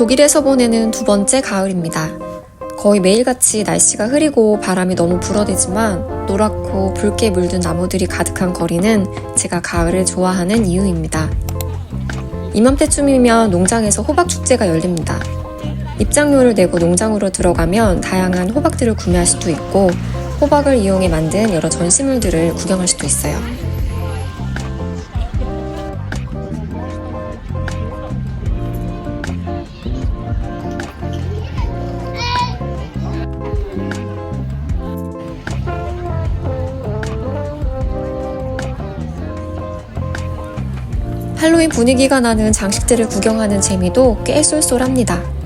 독일에서 보내는 두 번째 가을입니다. 거의 매일같이 날씨가 흐리고 바람이 너무 불어대지만 노랗고 붉게 물든 나무들이 가득한 거리는 제가 가을을 좋아하는 이유입니다. 이맘때쯤이면 농장에서 호박 축제가 열립니다. 입장료를 내고 농장으로 들어가면 다양한 호박들을 구매할 수도 있고 호박을 이용해 만든 여러 전시물들을 구경할 수도 있어요. 할로윈 분위기가 나는 장식들을 구경하는 재미도 꽤 쏠쏠합니다.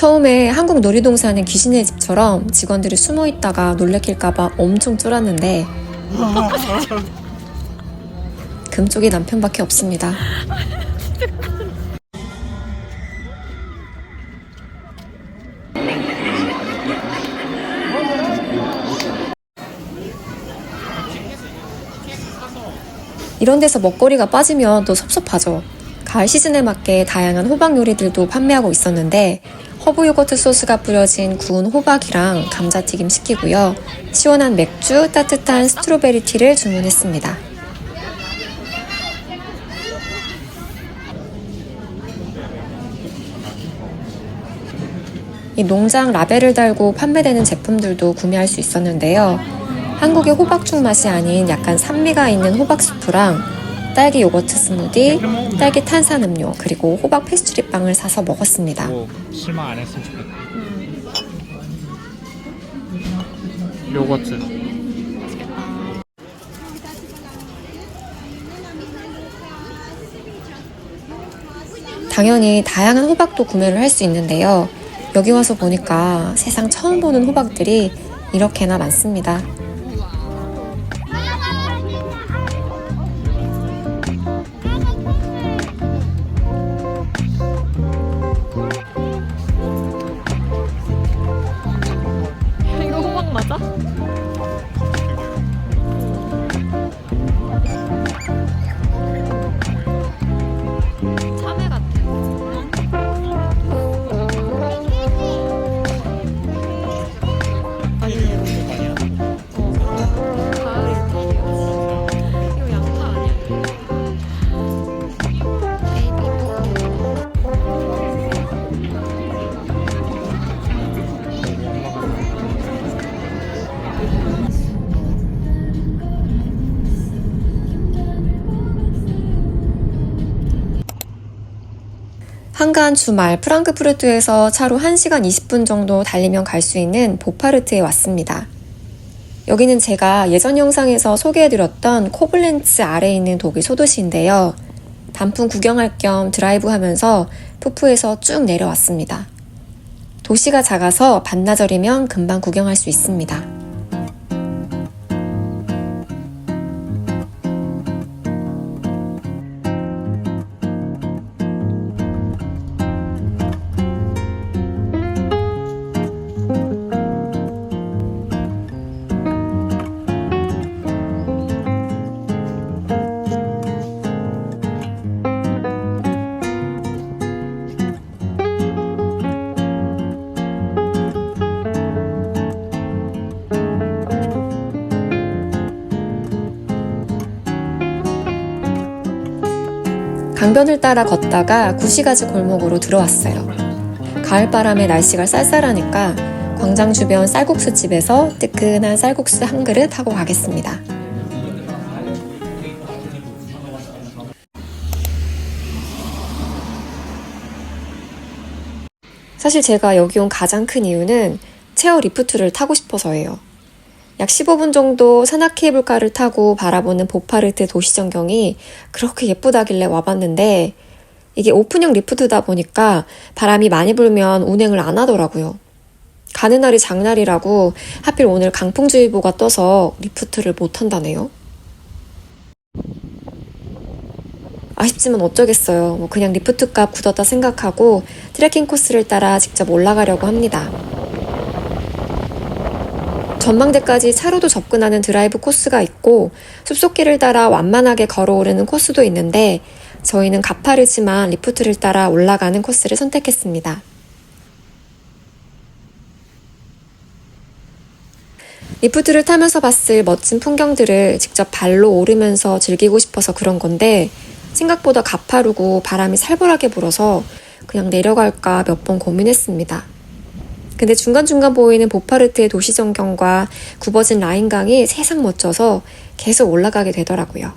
처음에 한국 놀이동산의 귀신의 집처럼 직원들이 숨어 있다가 놀래킬까봐 엄청 쫄았는데 금쪽이 남편밖에 없습니다. 이런 데서 먹거리가 빠지면 또 섭섭하죠. 가을 시즌에 맞게 다양한 호박 요리들도 판매하고 있었는데 허브 요거트 소스가 뿌려진 구운 호박이랑 감자튀김 시키고요. 시원한 맥주, 따뜻한 스트로베리 티를 주문했습니다. 이 농장 라벨을 달고 판매되는 제품들도 구매할 수 있었는데요. 한국의 호박죽 맛이 아닌 약간 산미가 있는 호박 수프랑 딸기 요거트 스무디, 딸기 탄산 음료, 그리고 호박 페스츄리 빵을 사서 먹었습니다. 뭐 실망 안 했으면 좋겠다. 요거트. 당연히 다양한 호박도 구매를 할 수 있는데요. 여기 와서 보니까 세상 처음 보는 호박들이 이렇게나 많습니다. 이거 한가한 주말 프랑크푸르트에서 차로 1시간 20분 정도 달리면 갈 수 있는 보파르트에 왔습니다. 여기는 제가 예전 영상에서 소개해드렸던 코블렌츠 아래에 있는 독일 소도시인데요. 단풍 구경할 겸 드라이브 하면서 푸푸에서 쭉 내려왔습니다. 도시가 작아서 반나절이면 금방 구경할 수 있습니다. 강변을 따라 걷다가 구시가지 골목으로 들어왔어요. 가을바람에 날씨가 쌀쌀하니까 광장 주변 쌀국수 집에서 뜨끈한 쌀국수 한 그릇 하고 가겠습니다. 사실 제가 여기 온 가장 큰 이유는 체어 리프트를 타고 싶어서예요. 약 15분 정도 산악 케이블카를 타고 바라보는 보파르트 도시 전경이 그렇게 예쁘다길래 와봤는데 이게 오픈형 리프트다 보니까 바람이 많이 불면 운행을 안 하더라고요. 가는 날이 장날이라고 하필 오늘 강풍주의보가 떠서 리프트를 못 한다네요. 아쉽지만 어쩌겠어요. 뭐 그냥 리프트 값 굳었다 생각하고 트레킹 코스를 따라 직접 올라가려고 합니다. 전망대까지 차로도 접근하는 드라이브 코스가 있고 숲속길을 따라 완만하게 걸어오르는 코스도 있는데 저희는 가파르지만 리프트를 따라 올라가는 코스를 선택했습니다. 리프트를 타면서 봤을 멋진 풍경들을 직접 발로 오르면서 즐기고 싶어서 그런 건데 생각보다 가파르고 바람이 살벌하게 불어서 그냥 내려갈까 몇 번 고민했습니다. 근데 중간중간 보이는 보파르트의 도시 전경과 굽어진 라인강이 세상 멋져서 계속 올라가게 되더라고요.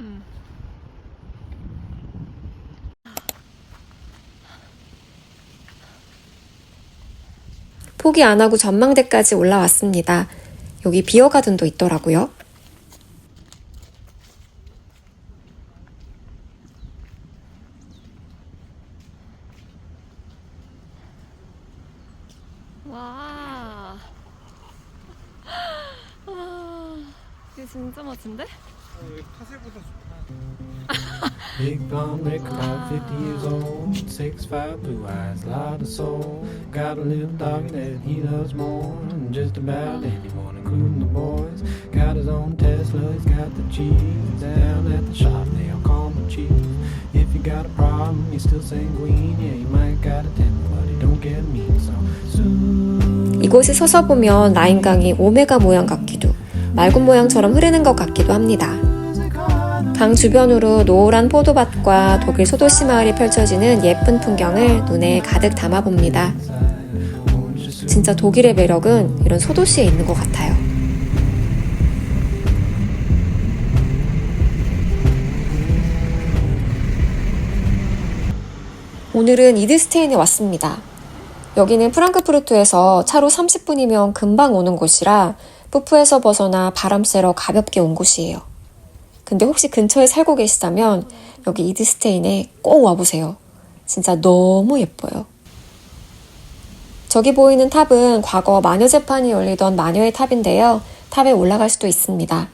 응. 포기 안 하고 전망대까지 올라왔습니다. 여기 비어가든도 있더라고요. 와. 와. 이거 진짜 멋진데? 어, 여기 파셀보다 좋다. Big blonde Rick, about 50 years old. Six five blue eyes, lot of soul. Got a little dog that he loves more than just about anyone, including the boys. Got his own Tesla, he's got the cheese. Down at the shop, they all call him Chief. If you got a problem, you're still sanguine. Yeah, you might got a temper, but he don't get mean. So soon. 이곳에 서서 보면 라인강이 오메가 모양 같기도, 말군 모양처럼 흐르는 것 같기도 합니다. 강 주변으로 노란 포도밭과 독일 소도시 마을이 펼쳐지는 예쁜 풍경을 눈에 가득 담아봅니다. 진짜 독일의 매력은 이런 소도시에 있는 것 같아요. 오늘은 이드스테인에 왔습니다. 여기는 프랑크푸르트에서 차로 30분이면 금방 오는 곳이라 푸프에서 벗어나 바람 쐬러 가볍게 온 곳이에요. 근데 혹시 근처에 살고 계시다면 여기 이드스테인에 꼭 와보세요. 진짜 너무 예뻐요. 저기 보이는 탑은 과거 마녀 재판이 열리던 마녀의 탑인데요. 탑에 올라갈 수도 있습니다.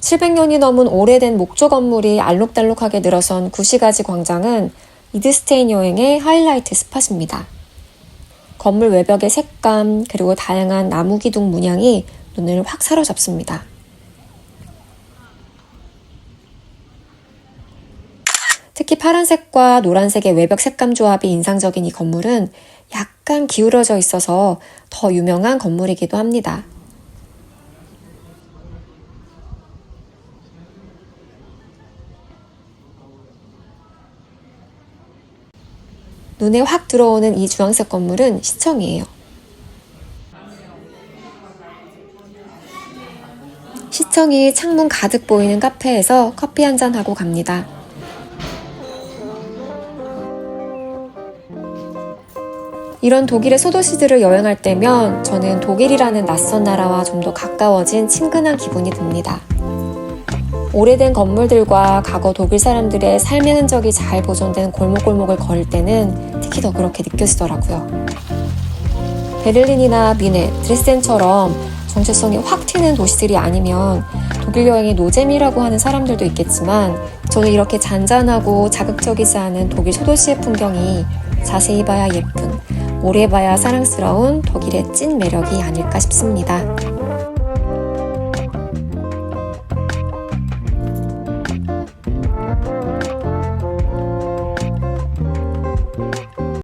(700년이) 넘은 오래된 목조 건물이 알록달록하게 늘어선 구시가지 광장은 이드스테인 여행의 하이라이트 스팟입니다. 건물 외벽의 색감 그리고 다양한 나무 기둥 문양이 눈을 확 사로잡습니다. 특히 파란색과 노란색의 외벽 색감 조합이 인상적인 이 건물은 약간 기울어져 있어서 더 유명한 건물이기도 합니다. 눈에 확 들어오는 이 주황색 건물은 시청이에요. 시청이 창문 가득 보이는 카페에서 커피 한 잔 하고 갑니다. 이런 독일의 소도시들을 여행할 때면 저는 독일이라는 낯선 나라와 좀 더 가까워진 친근한 기분이 듭니다. 오래된 건물들과 과거 독일 사람들의 삶의 흔적이 잘 보존된 골목골목을 걸을 때는 특히 더 그렇게 느껴지더라고요. 베를린이나 미네, 드레스덴처럼 정체성이 확 튀는 도시들이 아니면 독일 여행의 노잼이라고 하는 사람들도 있겠지만 저는 이렇게 잔잔하고 자극적이지 않은 독일 소도시의 풍경이 자세히 봐야 예쁜, 오래 봐야 사랑스러운 독일의 찐 매력이 아닐까 싶습니다.